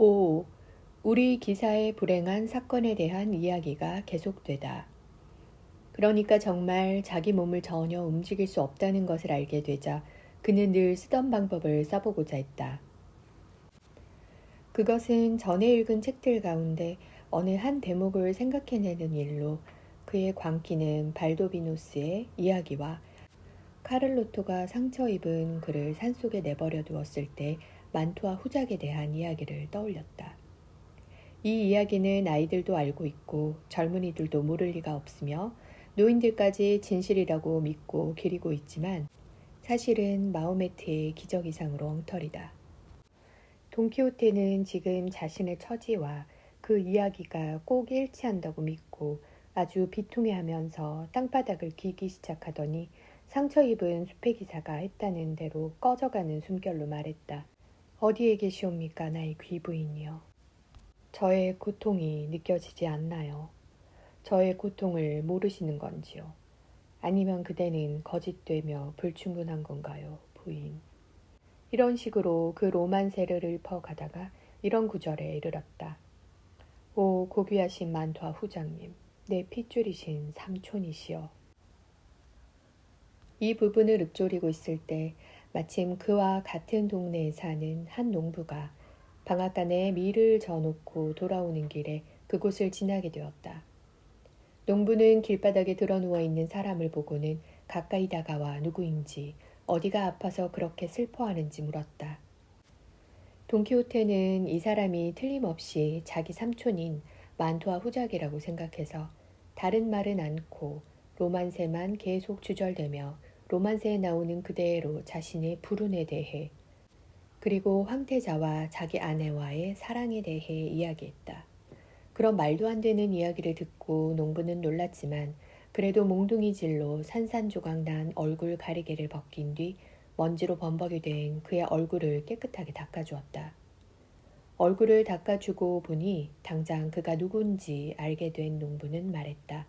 5. 우리 기사의 불행한 사건에 대한 이야기가 계속되다. 그러니까 정말 자기 몸을 전혀 움직일 수 없다는 것을 알게 되자 그는 늘 쓰던 방법을 써보고자 했다. 그것은 전에 읽은 책들 가운데 어느 한 대목을 생각해내는 일로 그의 광기는 발도비노스의 이야기와 카를로토가 상처 입은 그를 산속에 내버려 두었을 때 만투와 후작에 대한 이야기를 떠올렸다. 이 이야기는 아이들도 알고 있고 젊은이들도 모를 리가 없으며 노인들까지 진실이라고 믿고 기리고 있지만 사실은 마호메트의 기적 이상으로 엉터리다. 돈키호테는 지금 자신의 처지와 그 이야기가 꼭 일치한다고 믿고 아주 비통해하면서 땅바닥을 기기 시작하더니 상처 입은 수페 기사가 했다는 대로 꺼져가는 숨결로 말했다. 어디에 계시옵니까, 나의 귀부인이여. 저의 고통이 느껴지지 않나요? 저의 고통을 모르시는 건지요? 아니면 그대는 거짓되며 불충분한 건가요, 부인? 이런 식으로 그 로만세를 읊어가다가 이런 구절에 이르렀다. 오 고귀하신 만투아 후장님, 내 핏줄이신 삼촌이시여. 이 부분을 읊조리고 있을 때 마침 그와 같은 동네에 사는 한 농부가 방앗간에 밀을 져놓고 돌아오는 길에 그곳을 지나게 되었다. 농부는 길바닥에 드러 누워 있는 사람을 보고는 가까이 다가와 누구인지 어디가 아파서 그렇게 슬퍼하는지 물었다. 돈키호테는 이 사람이 틀림없이 자기 삼촌인 만투와 후작이라고 생각해서 다른 말은 않고 로만세만 계속 주절되며 로만세에 나오는 그대로 자신의 불운에 대해 그리고 황태자와 자기 아내와의 사랑에 대해 이야기했다. 그런 말도 안 되는 이야기를 듣고 농부는 놀랐지만 그래도 몽둥이 질로 산산조각 난 얼굴 가리개를 벗긴 뒤 먼지로 범벅이 된 그의 얼굴을 깨끗하게 닦아주었다. 얼굴을 닦아주고 보니 당장 그가 누군지 알게 된 농부는 말했다.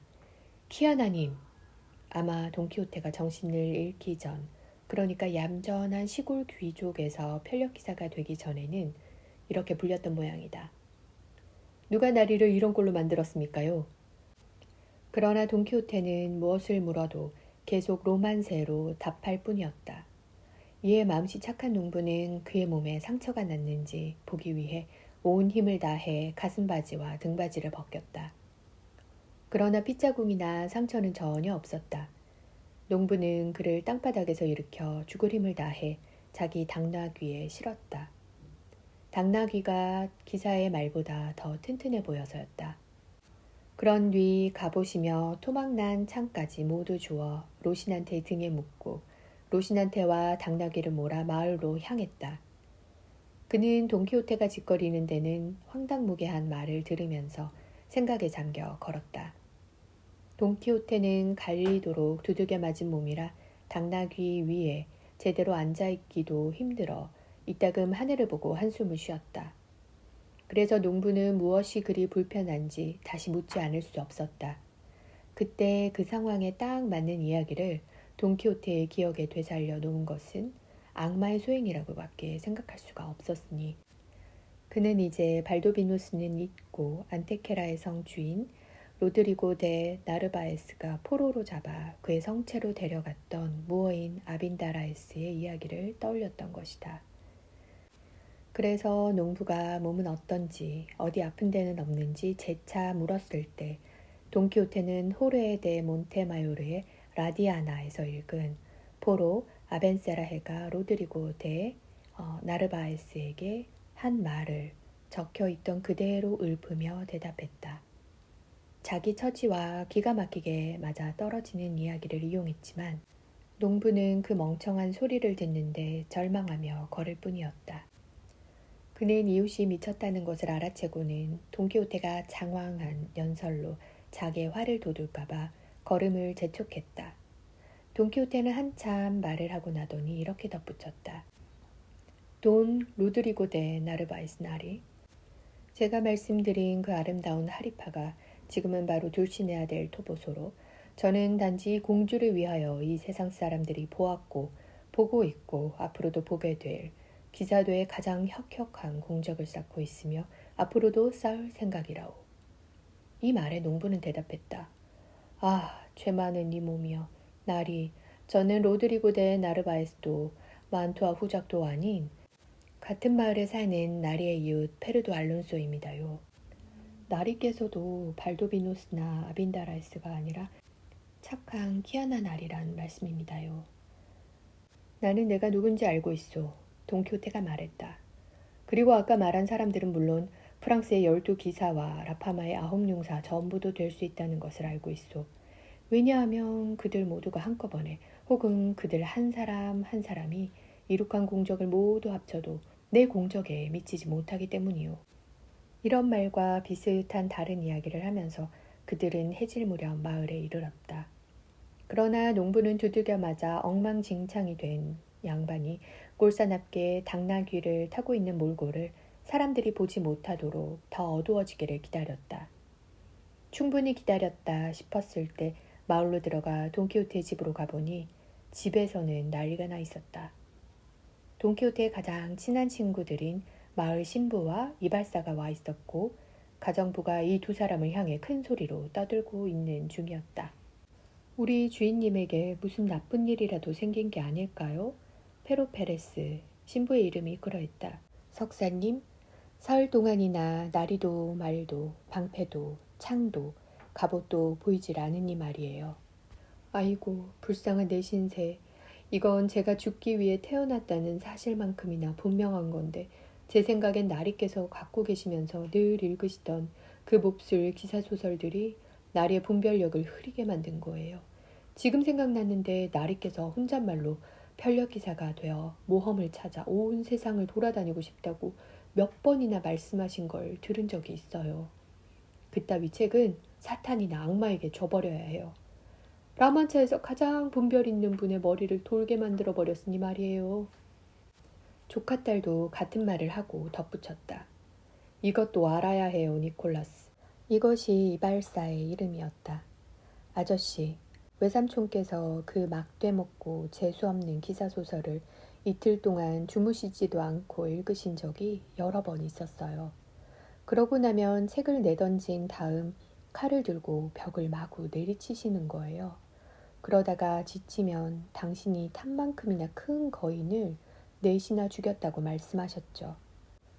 키아나님, 아마 돈키호테가 정신을 잃기 전, 그러니까 얌전한 시골 귀족에서 편력 기사가 되기 전에는 이렇게 불렸던 모양이다. 누가 나리를 이런 꼴로 만들었습니까요? 그러나 돈키호테는 무엇을 물어도 계속 로만세로 답할 뿐이었다. 이에 마음씨 착한 농부는 그의 몸에 상처가 났는지 보기 위해 온 힘을 다해 가슴바지와 등바지를 벗겼다. 그러나 핏자국이나 상처는 전혀 없었다. 농부는 그를 땅바닥에서 일으켜 죽을 힘을 다해 자기 당나귀에 실었다. 당나귀가 기사의 말보다 더 튼튼해 보여서였다. 그런 뒤 갑옷이며 토막난 창까지 모두 주어 로신한테 등에 묶고 로신한테와 당나귀를 몰아 마을로 향했다. 그는 돈키호테가 짓거리는 데는 황당무계한 말을 들으면서 생각에 잠겨 걸었다. 돈키호테는 갈리도록 두들겨 맞은 몸이라 당나귀 위에 제대로 앉아있기도 힘들어 이따금 하늘을 보고 한숨을 쉬었다. 그래서 농부는 무엇이 그리 불편한지 다시 묻지 않을 수 없었다. 그때 그 상황에 딱 맞는 이야기를 돈키호테의 기억에 되살려 놓은 것은 악마의 소행이라고 밖에 생각할 수가 없었으니 그는 이제 발도비누스는 잊고 안테케라의 성 주인 로드리고 데 나르바에스가 포로로 잡아 그의 성체로 데려갔던 무어인 아빈다라에스의 이야기를 떠올렸던 것이다. 그래서 농부가 몸은 어떤지 어디 아픈 데는 없는지 재차 물었을 때 돈키호테는 호르에 데 몬테마요르의 라디아나에서 읽은 포로 아벤세라헤가 로드리고 데 어, 나르바에스에게 한 말을 적혀 있던 그대로 읊으며 대답했다. 자기 처지와 기가 막히게 맞아 떨어지는 이야기를 이용했지만 농부는 그 멍청한 소리를 듣는데 절망하며 걸을 뿐이었다. 그는 이웃이 미쳤다는 것을 알아채고는 동키호테가 장황한 연설로 자기의 화를 돋울까봐 걸음을 재촉했다. 돈키호테는 한참 말을 하고 나더니 이렇게 덧붙였다. 돈 루드리고 데 나르바이스나리 제가 말씀드린 그 아름다운 하리파가 지금은 바로 둘신해야 될 토보소로 저는 단지 공주를 위하여 이 세상 사람들이 보았고 보고 있고 앞으로도 보게 될 기사도에 가장 혁혁한 공적을 쌓고 있으며 앞으로도 쌓을 생각이라오. 이 말에 농부는 대답했다. 아, 죄 많은 이 몸이여. 나리, 저는 로드리고 대 나르바에스도 만투아 후작도 아닌 같은 마을에 사는 나리의 이웃 페르도 알론소입니다요. 나리께서도 발도비노스나 아빈다라이스가 아니라 착한 키아나 나리란 말씀입니다요. 나는 내가 누군지 알고 있소. 동키호테가 말했다. 그리고 아까 말한 사람들은 물론 프랑스의 열두 기사와 라파마의 아홉 용사 전부도 될 수 있다는 것을 알고 있소. 왜냐하면 그들 모두가 한꺼번에 혹은 그들 한 사람 한 사람이 이룩한 공적을 모두 합쳐도 내 공적에 미치지 못하기 때문이요. 이런 말과 비슷한 다른 이야기를 하면서 그들은 해질 무렵 마을에 이르렀다. 그러나 농부는 두들겨 맞아 엉망진창이 된 양반이 꼴사납게 당나귀를 타고 있는 몰골을 사람들이 보지 못하도록 더 어두워지기를 기다렸다. 충분히 기다렸다 싶었을 때 마을로 들어가 돈키호테 집으로 가보니 집에서는 난리가 나 있었다. 돈키호테의 가장 친한 친구들인 마을 신부와 이발사가 와 있었고 가정부가 이 두 사람을 향해 큰 소리로 떠들고 있는 중이었다. 우리 주인님에게 무슨 나쁜 일이라도 생긴 게 아닐까요? 페로페레스 신부의 이름이 그러했다. 석사님, 사흘 동안이나 나리도 말도 방패도 창도 갑옷도 보이질 않으니 말이에요. 아이고 불쌍한 내 신세. 이건 제가 죽기 위해 태어났다는 사실만큼이나 분명한 건데 제 생각엔 나리께서 갖고 계시면서 늘 읽으시던 그 몹쓸 기사소설들이 나리의 분별력을 흐리게 만든 거예요. 지금 생각났는데 나리께서 혼잣말로 편력 기사가 되어 모험을 찾아 온 세상을 돌아다니고 싶다고 몇 번이나 말씀하신 걸 들은 적이 있어요. 그따위 책은 사탄이나 악마에게 줘버려야 해요. 라만차에서 가장 분별 있는 분의 머리를 돌게 만들어 버렸으니 말이에요. 조카 딸도 같은 말을 하고 덧붙였다. 이것도 알아야 해요, 니콜라스. 이것이 이발사의 이름이었다. 아저씨, 외삼촌께서 그 막되먹고 재수없는 기사소설을 이틀 동안 주무시지도 않고 읽으신 적이 여러 번 있었어요. 그러고 나면 책을 내던진 다음 칼을 들고 벽을 마구 내리치시는 거예요. 그러다가 지치면 당신이 탄만큼이나 큰 거인을 넷이나 죽였다고 말씀하셨죠.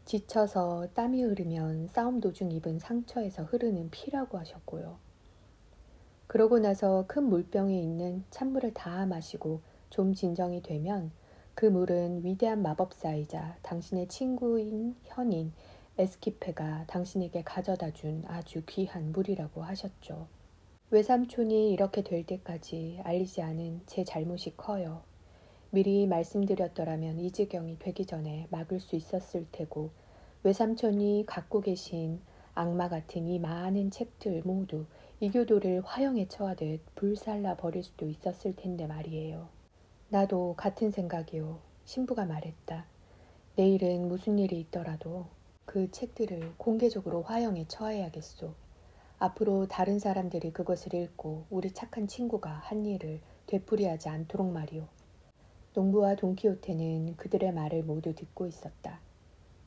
지쳐서 땀이 흐르면 싸움 도중 입은 상처에서 흐르는 피라고 하셨고요. 그러고 나서 큰 물병에 있는 찬물을 다 마시고 좀 진정이 되면 그 물은 위대한 마법사이자 당신의 친구인 현인 에스키페가 당신에게 가져다 준 아주 귀한 물이라고 하셨죠. 외삼촌이 이렇게 될 때까지 알리지 않은 제 잘못이 커요. 미리 말씀드렸더라면 이 지경이 되기 전에 막을 수 있었을 테고 외삼촌이 갖고 계신 악마 같은 이 많은 책들 모두 이교도를 화형에 처하듯 불살라 버릴 수도 있었을 텐데 말이에요. 나도 같은 생각이요. 신부가 말했다. 내일은 무슨 일이 있더라도 그 책들을 공개적으로 화형에 처해야겠소. 앞으로 다른 사람들이 그것을 읽고 우리 착한 친구가 한 일을 되풀이하지 않도록 말이오. 농부와 돈키호테는 그들의 말을 모두 듣고 있었다.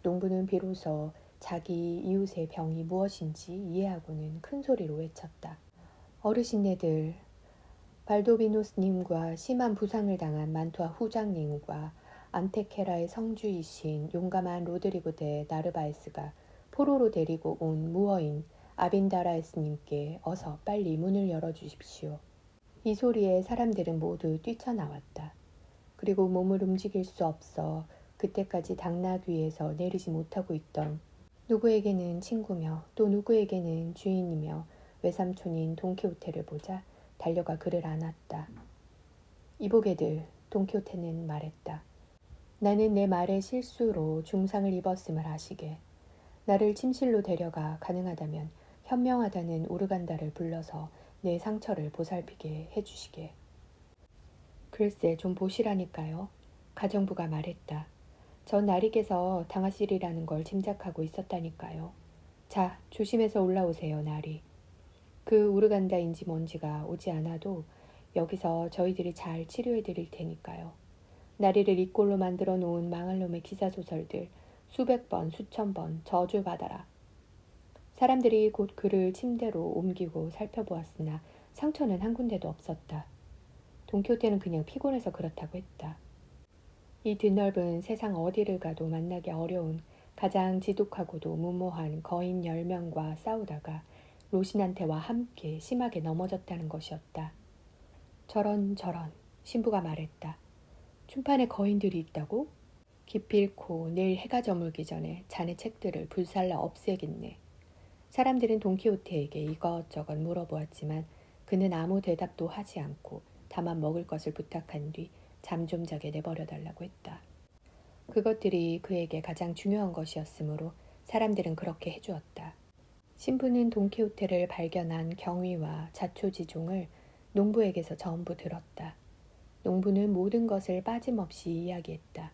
농부는 비로소 자기 이웃의 병이 무엇인지 이해하고는 큰 소리로 외쳤다. 어르신네들, 발도비노스님과 심한 부상을 당한 만투아 후장님과 안테케라의 성주이신 용감한 로드리고 대 나르바에스가 포로로 데리고 온 무어인 아빈다라에스님께 어서 빨리 문을 열어주십시오. 이 소리에 사람들은 모두 뛰쳐나왔다. 그리고 몸을 움직일 수 없어 그때까지 당나귀에서 내리지 못하고 있던 누구에게는 친구며 또 누구에게는 주인이며 외삼촌인 돈키호테를 보자 달려가 그를 안았다. 이보게들, 돈키호테는 말했다. 나는 내 말의 실수로 중상을 입었음을 아시게. 나를 침실로 데려가 가능하다면 현명하다는 오르간다를 불러서 내 상처를 보살피게 해주시게. 글쎄 좀 보시라니까요. 가정부가 말했다. 전 나리께서 당하시리라는 걸 짐작하고 있었다니까요. 자, 조심해서 올라오세요, 나리. 그 우르간다인지 뭔지가 오지 않아도 여기서 저희들이 잘 치료해 드릴 테니까요. 나리를 이 꼴로 만들어 놓은 망할 놈의 기사소설들 수백 번, 수천 번 저주받아라. 사람들이 곧 그를 침대로 옮기고 살펴보았으나 상처는 한 군데도 없었다. 돈키호테는 그냥 피곤해서 그렇다고 했다. 이 드넓은 세상 어디를 가도 만나기 어려운 가장 지독하고도 무모한 거인 열명과 싸우다가 로신한테와 함께 심하게 넘어졌다는 것이었다. 저런 저런 신부가 말했다. 춘판에 거인들이 있다고? 기필코 내일 해가 저물기 전에 자네 책들을 불살라 없애겠네. 사람들은 돈키호테에게 이것저것 물어보았지만 그는 아무 대답도 하지 않고 다만 먹을 것을 부탁한 뒤 잠 좀 자게 내버려 달라고 했다. 그것들이 그에게 가장 중요한 것이었으므로 사람들은 그렇게 해주었다. 신부는 돈키호테를 발견한 경위와 자초지종을 농부에게서 전부 들었다. 농부는 모든 것을 빠짐없이 이야기했다.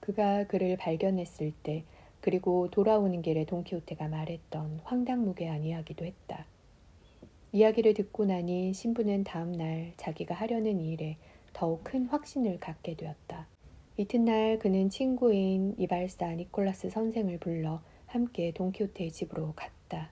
그가 그를 발견했을 때 그리고 돌아오는 길에 돈키호테가 말했던 황당무계한 이야기도 했다. 이야기를 듣고 나니 신부는 다음 날 자기가 하려는 일에 더욱 큰 확신을 갖게 되었다. 이튿날 그는 친구인 이발사 니콜라스 선생을 불러 함께 돈키호테의 집으로 갔다.